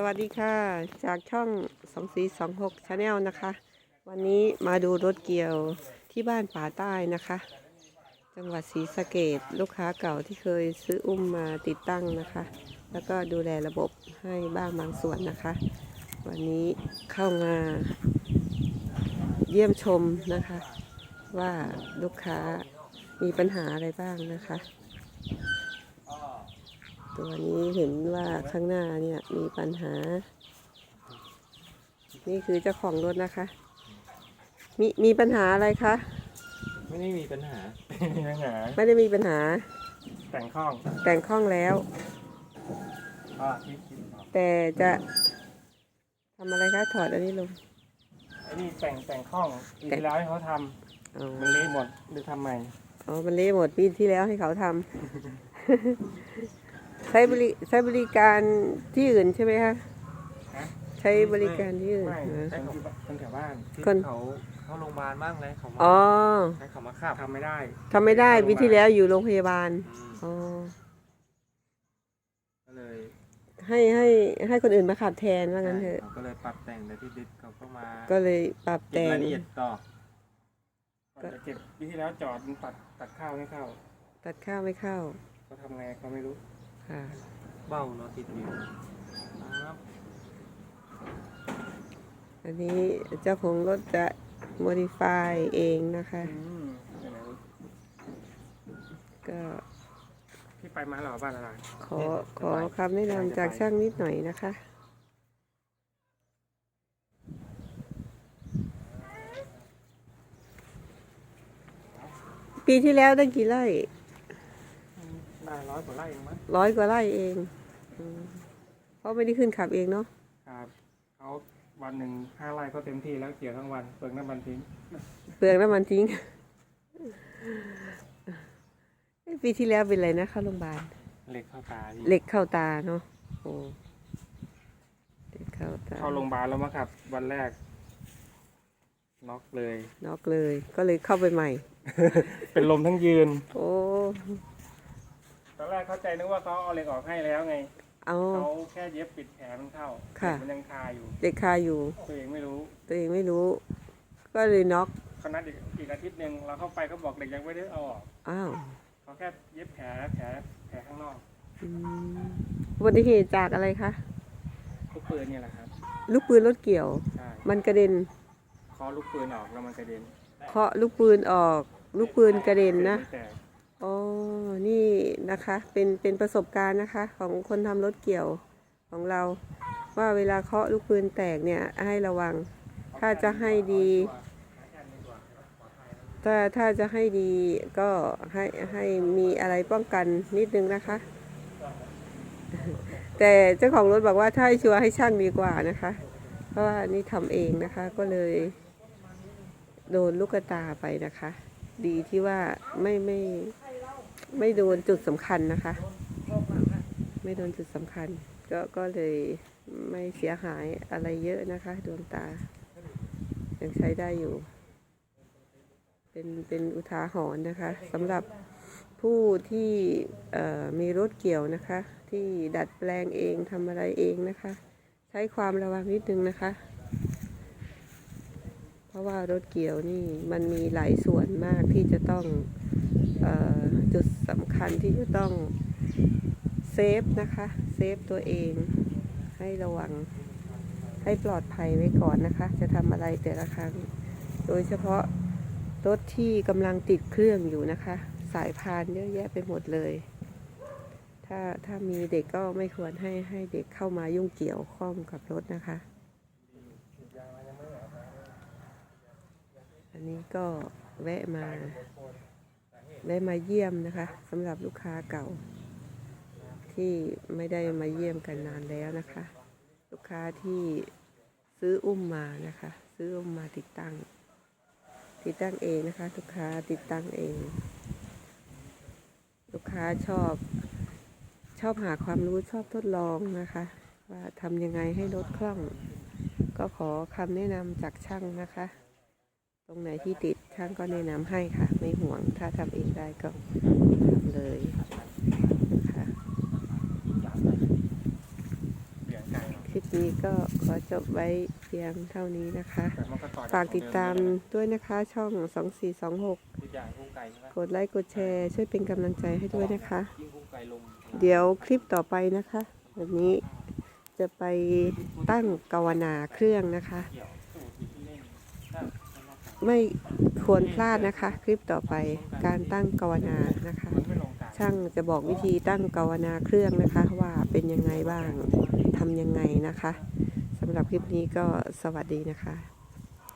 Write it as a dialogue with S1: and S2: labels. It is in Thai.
S1: สวัสดีค่ะ จากช่อง2 4 2 6 Channel นะคะ วันนี้มาดูรถเกี่ยวที่บ้านป่าใต้นะคะ จังหวัดศรีสะเกดลูกค้าเก่าที่เคยซื้ออุ้มมาติดตั้งนะคะ แล้วก็ดูแลระบบให้บ้างบางส่วนนะคะ วันนี้เข้ามาเยี่ยมชมนะคะ ว่าลูกค้ามีปัญหาอะไรบ้างนะคะ ตัวนี้เห็นว่าข้างหน้าเนี่ยมีปัญหา นี่คือเจ้าของรถนะคะ มีมีปัญหาอะไรคะ
S2: ไม่ได้มีปัญหา
S3: ไม่มีปัญหา
S1: ไม่ได้มีปัญหา
S3: แต่งข้อง
S1: แต่งคล่องแล้ว
S3: อ่าที่คิดออก
S1: แต่จะทำอะไรคะถอดอันนี้ลง
S3: ไอ้นี่แต่งแต่งข้องปี
S1: แต่ง
S3: ที่แล้วให้เขาท
S1: อ๋อำ
S3: มันเละหมดหรือทำใหม่
S1: อ๋อมันเละหมดปีที่แล้วให้เขาทำ ใช้บริใช้บริการที่อื่นใช่ไหมคะ
S3: ฮะ
S1: ใช้บริการที่อื่น
S3: ไม่
S1: นะ
S3: คนที่คนแถวบ้าน
S2: ที่
S1: คน
S2: เขาเข้าโรงพยาบาลบ้างเลยเขามา
S1: อ๋อ
S2: ให้เขามาขับ
S3: ทำไม่ได้
S1: ทำไม่ได้ปีที่แล้วอยู่โรงพยาบาล
S2: อืม
S1: อ๋อ
S2: ก็เลย
S1: ให้ให้ให้คนอื่นมาขับแทนว่างั้นเถอะ
S2: เขาก็เลยปรับแต่งแต่ที่ดิสเขาก็มา
S1: ก็เลยปรับ
S2: เก็บ
S1: แต่ง
S2: รายละเอียดต่อ
S3: ก่อนจะเก็บปีที่แล้วจอดมันตัดตัดข้าวไม่เข้า
S1: ตัดข้าวไม่เข้า
S3: เขาทำไงเขาไม่รู้
S1: ค่ะ
S2: เบ้าเนาะติดอยู่ครับ
S1: อันนี้เจ้าของรถจะ modify เองนะคะ
S3: อืมเดี๋ยวนะ
S1: ก็
S3: พี่ไปมาเหรอบ้านอะไร
S1: ขอขอคำแนะนำจากช่างนิดหน่อยนะคะ ปีที่แล้วได้กี่ไร่
S3: ได้ร้อยกว่าไร่เองมั้ง
S1: ร้อยกว่าไร่เองอืมเพราะไม่ได้ขึ้นขับเองเนาะ
S3: ครับเขาวันหนึ่งห้าไร่เขาเต็มที่แล้วเกี่ยวทั้งวันเปลืองน้ำมันทิ้ง
S1: เปลืองน้ำมันทิ้งเอ้ยปีที่แล้วเป็นอะไรนะเข้าโรงพยาบาล
S3: เหล็กเข้าตาพี่
S1: เหล็กเข้าตาเนาะโอ้เหล็กเข้าตา
S3: เข้าโรงพยาบาลแล้วมั้งครับ วันแรกน็อกเลย
S1: นอกเลย ก็เลยเข้าไปใหม่
S3: เป็นลมทั้งยืน
S1: โอ้
S3: ตอนแรกเข้าใจนึกว่าเขาเอาเหล็กออกให้แล้วไง
S1: เอา
S3: เขาแค่เย็บปิดแผลมันเข้า
S1: ค่ะ
S3: มันยังคาอยู่
S1: เด็กคาอยู่
S3: ตัวเองไม่รู้
S1: ตัวเองไม่รู้ ก็เลยน็อก
S3: เขานัดอีกอีกอาทิตย์หนึ่งเราเข้าไปเขาบอกเด็กยังไม่ได้เอาออก
S1: อ้าว
S3: เขาแค่เย็บแผลแผลแผลข้างนอก
S1: อืมอุบัติเหตุจากอะไรคะ
S3: ลูกปืนเนี่ยแหละครับ
S1: ลูกปืนรถเกี่ยว
S3: ใช่
S1: มันกระเด็น
S3: เคาะลูกปืนออกแล้วมันกระเด็น
S1: เคาะลูกปืนออก ลูกปืนกระเด็นนะ
S3: ปืมัแตก
S1: อ๋อ นี่นะคะ เป็น เป็นประสบการณ์นะคะ ของคนทำรถเกี่ยวของเรา ว่าเวลาเคาะลูกปืนแตกเนี่ยให้ระวัง ถ้าจะให้ดี ถ้า ถ้าจะให้ดีก็ให้ ให้มีอะไรป้องกันนิดนึงนะคะ แต่เจ้าของรถบอกว่าถ้าให้ชัวร์ให้ช่างดีกว่านะคะ เพราะว่านี่ทำเองนะคะ ก็เลย โดนลูกตาไปนะคะดีที่ว่าไม่ไม่ ไม่โดนจุดสำคัญนะคะ ไม่โดนจุดสำคัญ ก็ก็เลยไม่เสียหายอะไรเยอะนะคะ ดวงตา ยังใช้ได้อยู่ เป็นเป็นอุทาหรณ์นะคะสำหรับผู้ที่มีรถเกี่ยวนะคะ ที่ดัดแปลงเองทำอะไรเองนะคะ ใช้ความระวังนิดนึงนะคะ เพราะว่ารถเกี่ยวนี่มันมีหลายส่วนมากที่จะต้อง จุดสำคัญที่จะต้องเซฟนะคะเซฟตัวเองให้ระวังให้ปลอดภัยไว้ก่อนนะคะ จะทำอะไรแต่ละครั้ง โดยเฉพาะรถที่กำลังติดเครื่องอยู่นะคะ สายพานเยอะแยะไปหมดเลย ถ้าถ้ามีเด็กก็ไม่ควรให้ให้เด็กเข้ามายุ่งเกี่ยวข้องกับรถนะคะ อันนี้ก็แวะมา แวะมาเยี่ยมนะคะสำหรับลูกค้าเก่า ที่ไม่ได้มาเยี่ยมกันนานแล้วนะคะ ลูกค้าที่ซื้ออุ้มมานะคะ ซื้ออุ้มมาติดตั้ง ติดตั้งเองนะคะ ลูกค้าติดตั้งเอง ลูกค้าชอบ ชอบหาความรู้ชอบทดลองนะคะ ว่าทำยังไงให้รถคล่อง ก็ขอคำแนะนำจากช่างนะคะ ตรงไหนที่ติดช่างก็แนะนำให้ค่ะ ไม่ห่วงถ้าทำเองได้ก็ทำเลยนะคะ
S3: เหลืองไก่เนาะ
S1: คลิปนี้ก็ขอจบไว้เพียงเท่านี้นะคะ
S3: แต่มันก็ต่อจ
S1: ฝากติดตาม
S3: ของเด้
S1: วยนะคะช่อง 2426
S2: คืออย่างพุ่งไก่ใช่ไหม
S1: กดไลค์กดแชร์ช่วยเป็นกำลังใจให้ด้วยนะคะ
S2: ยิ่งพุ่งไก่ลง
S1: เดี๋ยวคลิปต่อไปนะคะ วันนี้จะไปตั้งกาวนาเครื่องนะคะ ไม่ควรพลาดนะคะ คลิปต่อไปการตั้งกวนานะคะ ช่างจะบอกวิธีตั้งกวนาเครื่องนะคะ ว่าเป็นยังไงบ้างทำยังไงนะคะสำหรับคลิปนี้ก็สวัสดีนะคะ